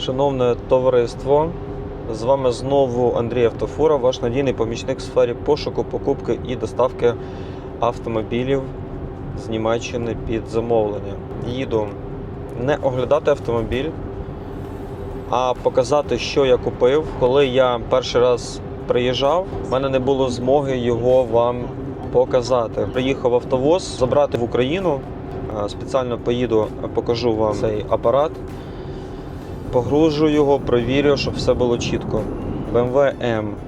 Шановне товариство, з вами знову Андрій Автофура, ваш надійний помічник в сфері пошуку, покупки і доставки автомобілів з Німеччини під замовлення. Їду не оглядати автомобіль, а показати, що я купив. Коли я перший раз приїжджав, в мене не було змоги його вам показати. Приїхав автовоз забрати в Україну. Е, Спеціально поїду, покажу вам цей апарат. Погружу його, провірю, щоб все було чітко. BMW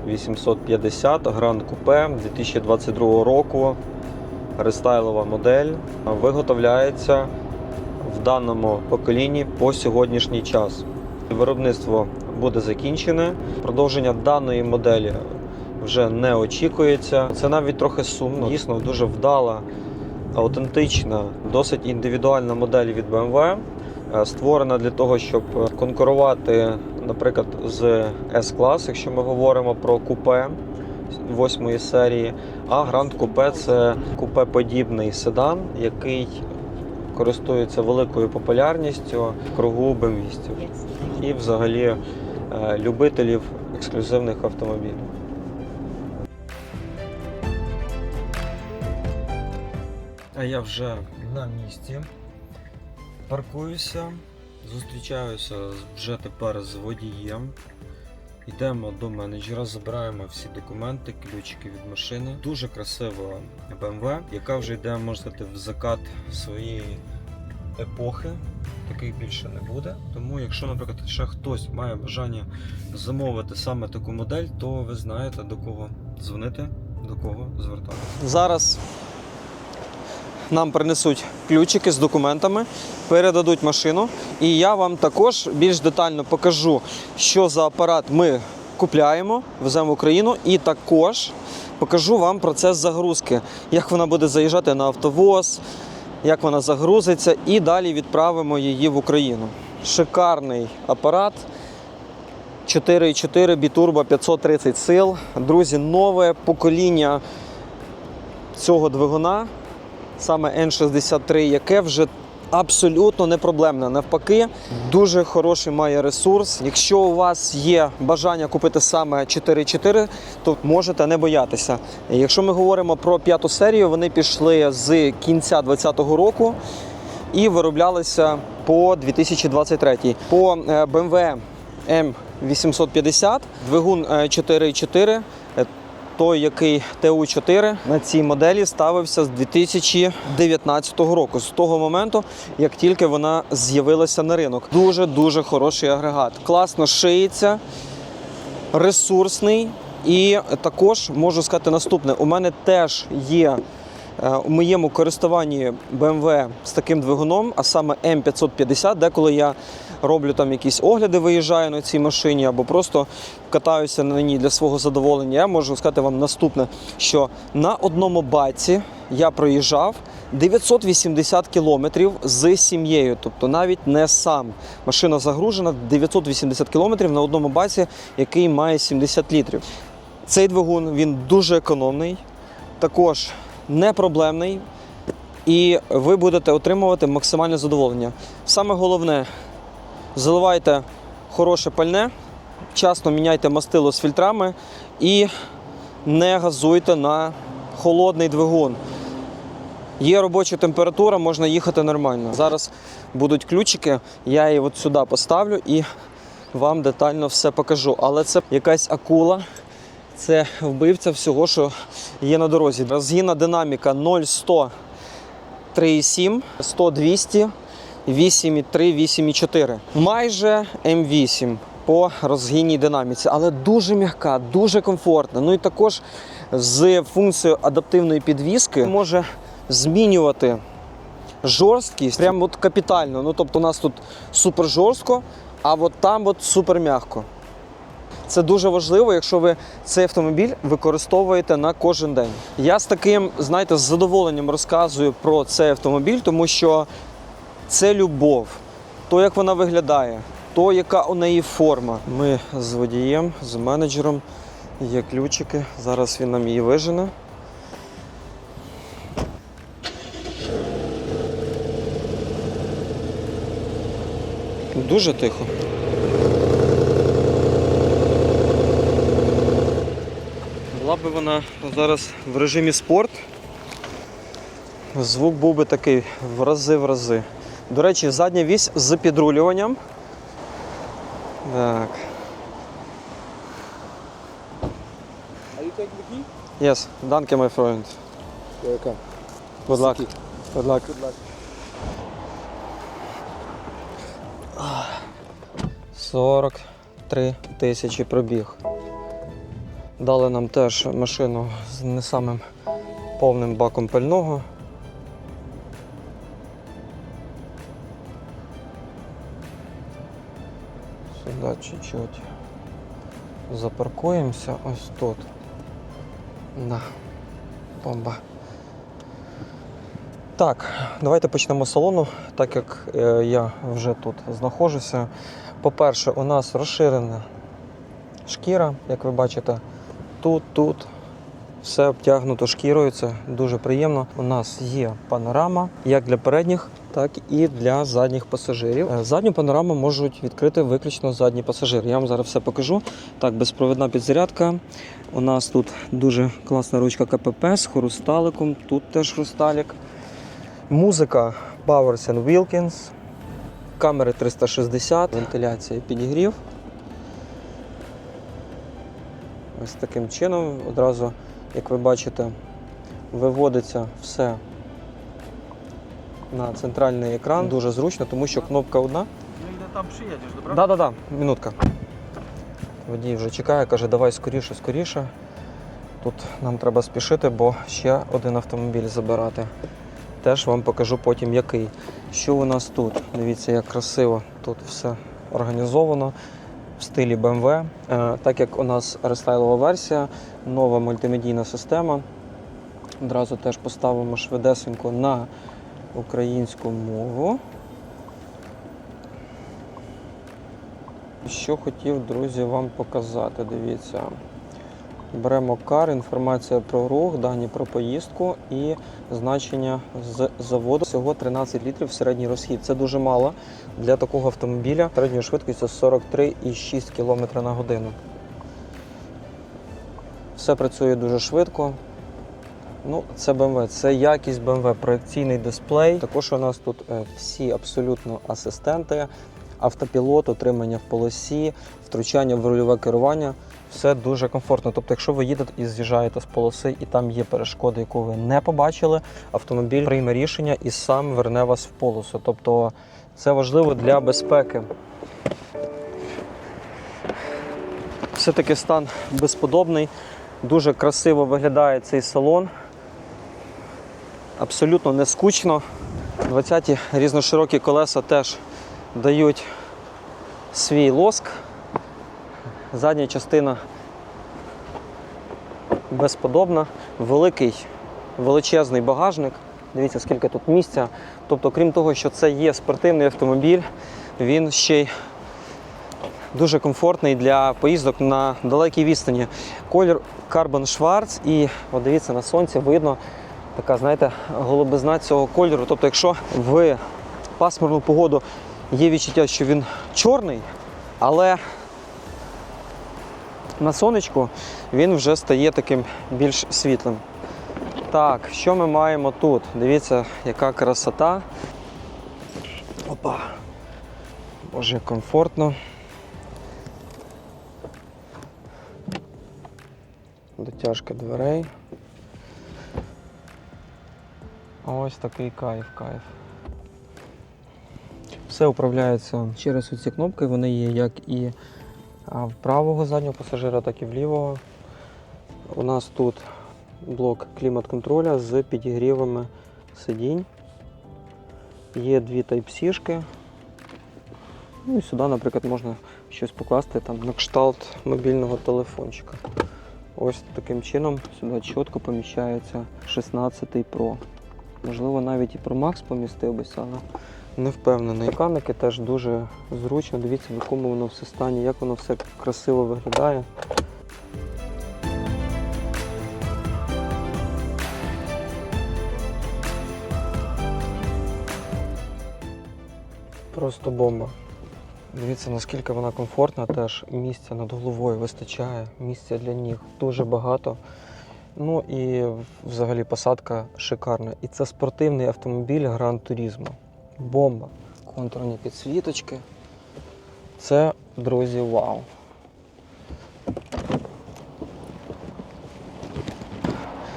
M850 Grand Coupe 2022 року. Рестайлова модель виготовляється в даному поколінні по сьогоднішній час. Виробництво буде закінчене. Продовження даної моделі вже не очікується. Це навіть трохи сумно. Дійсно дуже вдала, аутентична, досить індивідуальна модель від BMW. Е, Створена для того, щоб конкурувати, наприклад, з S-клас, якщо ми говоримо про купе восьмої серії. А Grand Coupe – це купе-подібний седан, який користується великою популярністю в кругу бемвістів і взагалі е, любителів ексклюзивних автомобілів. А я вже на місці. Паркуюся, зустрічаюся вже тепер з водієм. Йдемо до менеджера, забираємо всі документи, ключики від машини. Дуже красива BMW, яка вже йде, можна сказати, в закат своєї епохи. Таких більше не буде. Тому, якщо, наприклад, ще хтось має бажання замовити саме таку модель, то ви знаєте до кого дзвонити, до кого звертатися. Зараз нам принесуть ключики з документами, передадуть машину, і я вам також більш детально покажу, що за апарат ми купляємо, веземо в Україну, і також покажу вам процес загрузки, як вона буде заїжджати на автовоз, як вона загрузиться, і далі відправимо її в Україну. Шикарний апарат. 4,4 бітурбо 530 сил. Друзі, нове покоління цього двигуна саме N63, яке вже абсолютно не проблемне. Навпаки, дуже хороший має ресурс. Якщо у вас є бажання купити саме 4.4, то можете не боятися. Якщо ми говоримо про п'яту серію, вони пішли з кінця 2020 року і вироблялися по 2023. По е, BMW M850 двигун е, 4.4 е, той, який ТУ-4 на цій моделі ставився з 2019 року, з того моменту, як тільки вона з'явилася на ринок. Дуже дуже хороший агрегат. Класно шиється, ресурсний. І також можу сказати наступне: у мене теж є е, у моєму користуванні BMW з таким двигуном, а саме М550, деколи я роблю там якісь огляди, виїжджаю на цій машині або просто катаюся на ній для свого задоволення. Я можу сказати вам наступне, що на одному баці я проїжджав 980 кілометрів з сім'єю, тобто навіть не сам. Машина загружена 980 кілометрів на одному баці, який має 70 літрів. Цей двигун він дуже економний, також не проблемний, і ви будете отримувати максимальне задоволення. Саме головне, заливайте хороше пальне, вчасно міняйте мастило з фільтрами і не газуйте на холодний двигун. Є робоча температура, можна їхати нормально. Зараз будуть ключики, я її от сюди поставлю і вам детально все покажу. Але це якась акула, це вбивця всього, що є на дорозі. Розгінна динаміка 0-100 3,7, 100 200, 8,3, 8,4. Майже М8 по розгінній динаміці, але дуже м'яка, дуже комфортна. Ну і також з функцією адаптивної підвіски може змінювати жорсткість прямо от капітально. Ну тобто у нас тут супер жорстко, а от там от супер м'яко. Це дуже важливо, якщо ви цей автомобіль використовуєте на кожен день. Я з таким, знаєте, з задоволенням розказую про цей автомобіль, тому що це любов, то, як вона виглядає, то, яка у неї форма. Ми з водієм, з менеджером є ключики. Зараз він нам її вижене. Дуже тихо. Була би вона зараз в режимі спорт. Звук був би такий в рази в рази. До речі, задня вісь з підрулюванням. Так. Are you taking the key? Yes, danke, my friend. Welcome. Good luck. Good luck. Good luck. 43 тисячі пробіг. Дали нам теж машину з не самим повним баком пального. Сюди чуть-чуть запаркуємося ось тут. На, Бомба. Так, давайте почнемо з салону, так як е, я вже тут знаходжуся. По-перше, у нас розширена шкіра, як ви бачите, тут, тут. Все обтягнуто шкірою, це дуже приємно. У нас є панорама як для передніх, так і для задніх пасажирів. Е, Задню панораму можуть відкрити виключно задні пасажири. Я вам зараз все покажу. Так, безпровідна підзарядка. У нас тут дуже класна ручка КПП з хрусталиком. Тут теж хрусталик. Музика Bowers Wilkins. Камери 360, вентиляція, підігрів. Ось таким чином одразу, як ви бачите, виводиться все на центральний екран. Дуже зручно, тому що кнопка одна. Ну ile tam przyjedziesz, dobra? Да, да, да, минутка. Водій вже чекає, каже, давай скоріше, скоріше. Тут нам треба спішити, бо ще один автомобіль забирати. Теж вам покажу потім який. Що у нас тут? Дивіться, як красиво тут все організовано в стилі BMW. Е, так як у нас рестайлова версія, нова мультимедійна система. Одразу теж поставимо швидесенько на українську мову. Що хотів, друзі, вам показати. Дивіться. Беремо кар, інформація про рух, дані про поїздку і значення з заводу. Всього 13 літрів середній розхід. Це дуже мало для такого автомобіля. Середньою швидкістю 43,6 км на годину. Все працює дуже швидко. Ну, це BMW, це якість BMW, проекційний дисплей. Також у нас тут е, всі абсолютно асистенти, автопілот, отримання в полосі, втручання в рульове керування. Все дуже комфортно. Тобто, якщо ви їдете і з'їжджаєте з полоси, і там є перешкоди, яку ви не побачили, автомобіль прийме рішення і сам верне вас в полосу. Тобто це важливо для безпеки. Все-таки стан безподобний. Дуже красиво виглядає цей салон. Абсолютно не скучно. 20-ті різноширокі колеса теж дають свій лоск. Задня частина безподобна, великий, величезний багажник. Дивіться, скільки тут місця. Тобто, крім того, що це є спортивний автомобіль, він ще й дуже комфортний для поїздок на далекій відстані. Колір Carbon Schwarz і от дивіться, на сонці видно така, знаєте, голубизна цього кольору. Тобто, якщо в пасмурну погоду є відчуття, що він чорний, але на сонечку він вже стає таким більш світлим. Так, що ми маємо тут? Дивіться, яка красота. Опа. Боже, як комфортно. Дотяжка дверей. Ось такий кайф, кайф. Все управляється через ці кнопки. Вони є як і в правого заднього пасажира, так і в лівого. У нас тут блок клімат-контроля з підігрівами сидінь. Є дві Type-C-шки. Ну і сюди, наприклад, можна щось покласти там на кшталт мобільного телефончика. Ось таким чином сюди чітко поміщається 16 Pro. Можливо, навіть і Pro Max помістив би, але не впевнений. Механіки теж дуже зручно. Дивіться, в якому воно все стані, як воно все красиво виглядає. Просто бомба. Дивіться, наскільки вона комфортна, теж місця над головою вистачає, місця для ніг дуже багато. Ну і взагалі посадка шикарна. І це спортивний автомобіль Turismo. Бомба. Контурні підсвіточки. Це, друзі, вау.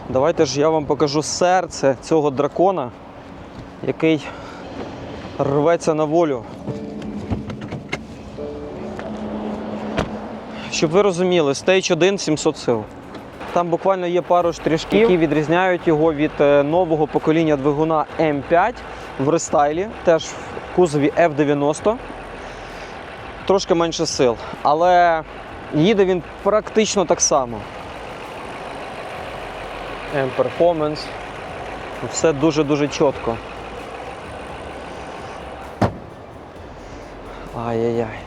Давайте ж я вам покажу серце цього дракона, який рветься на волю. Щоб ви розуміли, Stage 1 700 сил. Там буквально є пару штришків, які відрізняють його від е, нового покоління двигуна М5 в рестайлі, теж в кузові F90. Трошки менше сил. Але їде він практично так само. M-Performance. Все дуже-дуже чітко. Ай-яй-яй.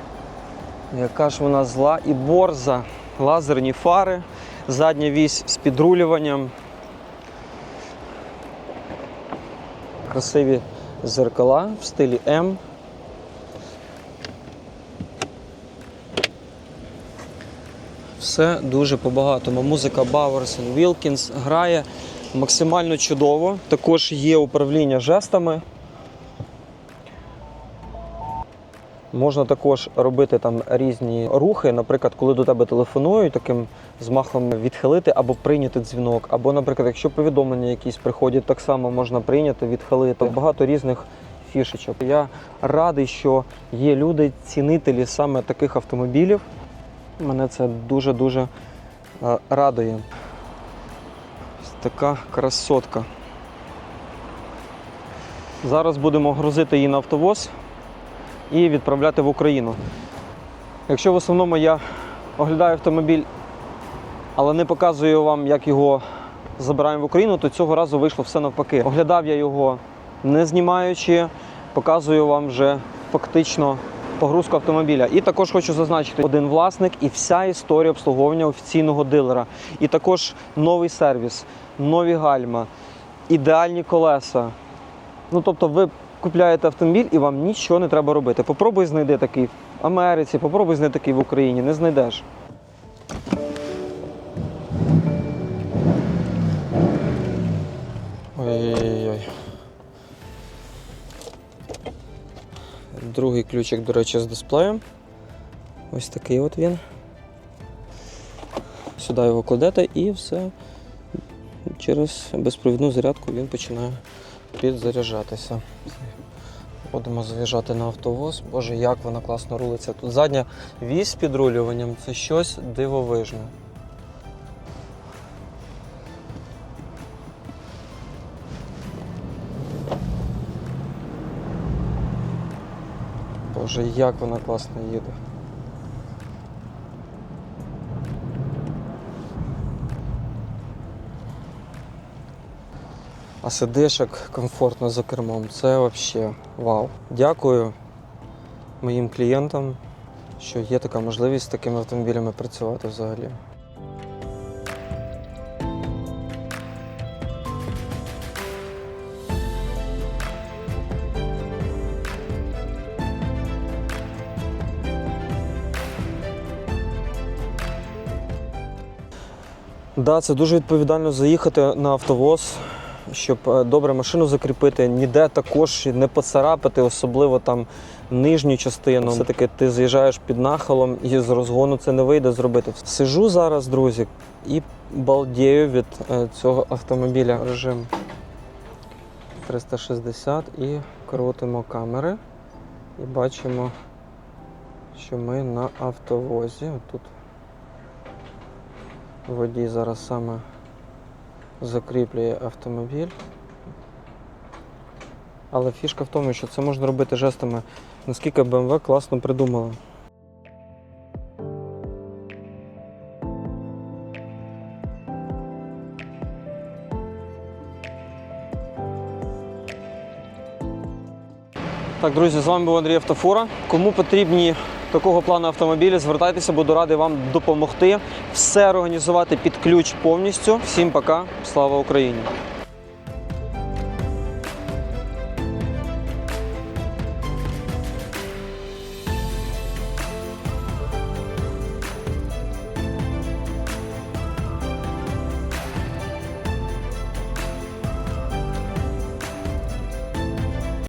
Яка ж вона зла і борза. Лазерні фари, задня вісь з підрулюванням. Красиві зеркала в стилі М. Все дуже по-багатому. Музика Bowers Wilkins грає максимально чудово. Також є управління жестами. Можна також робити там різні рухи, наприклад, коли до тебе телефонують, таким змахом відхилити або прийняти дзвінок, або, наприклад, якщо повідомлення якісь приходять, так само можна прийняти, відхилити. Багато різних фішечок. Я радий, що є люди, цінителі саме таких автомобілів. Мене це дуже-дуже е, радує. Така красотка. Зараз будемо грузити її на автовоз і відправляти в Україну. Якщо в основному я оглядаю автомобіль, але не показую вам, як його забираємо в Україну, то цього разу вийшло все навпаки. Оглядав я його не знімаючи, показую вам вже фактично погрузку автомобіля. І також хочу зазначити один власник і вся історія обслуговування офіційного дилера. І також новий сервіс, нові гальма, ідеальні колеса. Ну тобто ви купляєте автомобіль і вам нічого не треба робити. Попробуй знайди такий в Америці, попробуй знайти такий в Україні, не знайдеш. Ой-ой-ой. Другий ключик, до речі, з дисплеєм. Ось такий от він. Сюди його кладете і все. Через безпровідну зарядку він починає підзаряджатися. Будемо заїжджати на автовоз. Боже, як вона класно рулиться. Тут задня вісь з підрулюванням це щось дивовижне. Боже, як вона класно їде. А сидиш як комфортно за кермом. Це взагалі вау. Дякую моїм клієнтам, що є така можливість з такими автомобілями працювати взагалі. Да, це дуже відповідально заїхати на автовоз, щоб е, добре машину закріпити, ніде також не поцарапати, особливо там нижню частину. Все-таки ти заїжджаєш під нахилом і з розгону це не вийде зробити. Сижу зараз, друзі, і балдію від е, цього автомобіля. Режим 360 і крутимо камери. І бачимо, що ми на автовозі. Тут Водій зараз саме закріплює автомобіль. Але фішка в тому, що це можна робити жестами, наскільки BMW класно придумала. Так, друзі, з вами був Андрій Автофура. Кому потрібні такого плану автомобілі, звертайтеся, буду радий вам допомогти. Все організувати під ключ повністю. Всім пока, слава Україні!